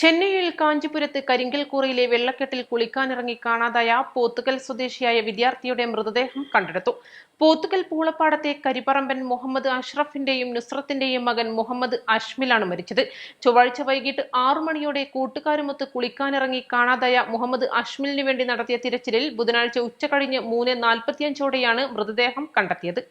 ചെന്നൈയിൽ കാഞ്ചിപുരത്ത് കരിങ്കൽക്കൂറയിലെ വെള്ളക്കെട്ടിൽ കുളിക്കാനിറങ്ങി കാണാതായ പോത്തുകൽ സ്വദേശിയായ വിദ്യാർത്ഥിയുടെ മൃതദേഹം കണ്ടെടുത്തു. പോത്തുകൽ പൂളപ്പാടത്തെ കരിപ്പറമ്പൻ മുഹമ്മദ് അഷ്റഫിന്റെയും നുസ്രത്തിന്റെയും മകൻ മുഹമ്മദ് അഷ്മിലാണ് മരിച്ചത്. ചൊവ്വാഴ്ച വൈകിട്ട് ആറു മണിയോടെ കൂട്ടുകാരുമൊത്ത് കുളിക്കാനിറങ്ങി കാണാതായ മുഹമ്മദ് അഷ്മിലിന് വേണ്ടി നടത്തിയ തിരച്ചിലിൽ ബുധനാഴ്ച ഉച്ചകഴിഞ്ഞ് മൂന്ന് നാൽപ്പത്തിയഞ്ചോടെയാണ് മൃതദേഹം കണ്ടെത്തിയത്.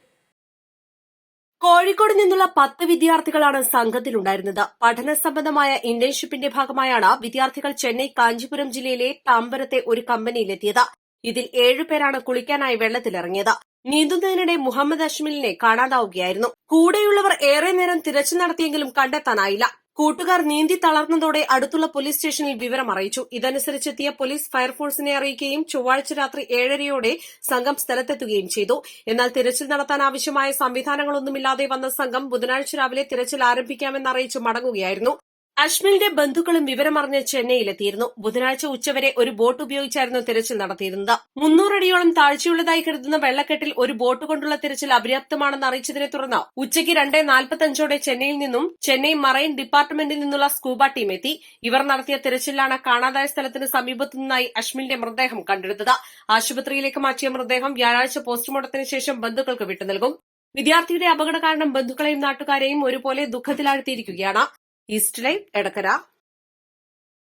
കോഴിക്കോട് നിന്നുള്ള പത്ത് വിദ്യാർത്ഥികളാണ് സംഘത്തിലുണ്ടായിരുന്നത്. പഠന സംബന്ധമായ ഇന്റേൺഷിപ്പിന്റെ ഭാഗമായാണ് വിദ്യാർത്ഥികൾ ചെന്നൈ കാഞ്ചിപുരം ജില്ലയിലെ താമ്പരത്തെ ഒരു കമ്പനിയിലെത്തിയത്. ഇതിൽ ഏഴുപേരാണ് കുളിക്കാനായി വെള്ളത്തിലിറങ്ങിയത്. നീന്തുന്നതിനിടെ മുഹമ്മദ് അഷ്മിലിനെ കാണാതാവുകയായിരുന്നു. കൂടെയുള്ളവർ ഏറെ നേരം തിരച്ചിൽ നടത്തിയെങ്കിലും കണ്ടെത്താനായില്ല. കൂട്ടുകാർ നീന്തി തളർന്നതോടെ അടുത്തുള്ള പോലീസ് സ്റ്റേഷനിൽ വിവരം അറിയിച്ചു. ഇതനുസരിച്ചെത്തിയ പോലീസ് ഫയർഫോഴ്സിനെ അറിയിക്കുകയും ചൊവ്വാഴ്ച രാത്രി ഏഴരയോടെ സംഘം സ്ഥലത്തെത്തുകയും ചെയ്തു. എന്നാൽ തിരച്ചിൽ നടത്താൻ ആവശ്യമായ സംവിധാനങ്ങളൊന്നുമില്ലാതെ വന്ന സംഘം ബുധനാഴ്ച രാവിലെ തിരച്ചിൽ ആരംഭിക്കാമെന്ന് അറിയിച്ച് മടങ്ങുകയായിരുന്നു. അഷ്മിലിന്റെ ബന്ധുക്കളും വിവരമറിഞ്ഞ് ചെന്നൈയിലെത്തിയിരുന്നു. ബുധനാഴ്ച ഉച്ചവരെ ഒരു ബോട്ട് ഉപയോഗിച്ചായിരുന്നു തിരച്ചിൽ നടത്തിയിരുന്നത്. മുന്നൂറടിയോളം താഴ്ചയുള്ളതായി കരുതുന്ന വെള്ളക്കെട്ടിൽ ഒരു ബോട്ട് കൊണ്ടുള്ള തിരച്ചിൽ അപര്യാപ്തമാണെന്ന് അറിയിച്ചതിനെ തുടർന്ന് ഉച്ചയ്ക്ക് രണ്ടേ നാൽപ്പത്തഞ്ചോടെ ചെന്നൈയിൽ നിന്നും ചെന്നൈ മറൈൻ ഡിപ്പാർട്ട്മെന്റിൽ നിന്നുള്ള സ്കൂബ ടീം എത്തി. ഇവർ നടത്തിയ തിരച്ചിലാണ് കാണാതായ സ്ഥലത്തിന് സമീപത്തു നിന്നായി അഷ്മിലിന്റെ മൃതദേഹം കണ്ടെടുത്തത്. ആശുപത്രിയിലേക്ക് മാറ്റിയ മൃതദേഹം വ്യാഴാഴ്ച പോസ്റ്റ്മോർട്ടത്തിന് ശേഷം ബന്ധുക്കൾക്ക് വിട്ടുനൽകും. വിദ്യാർത്ഥിയുടെ അപകട കാരണം ബന്ധുക്കളെയും നാട്ടുകാരെയും ഒരുപോലെ ദുഃഖത്തിലാഴ്ത്തിയിരിക്കുകയാണ്. East line Edakkara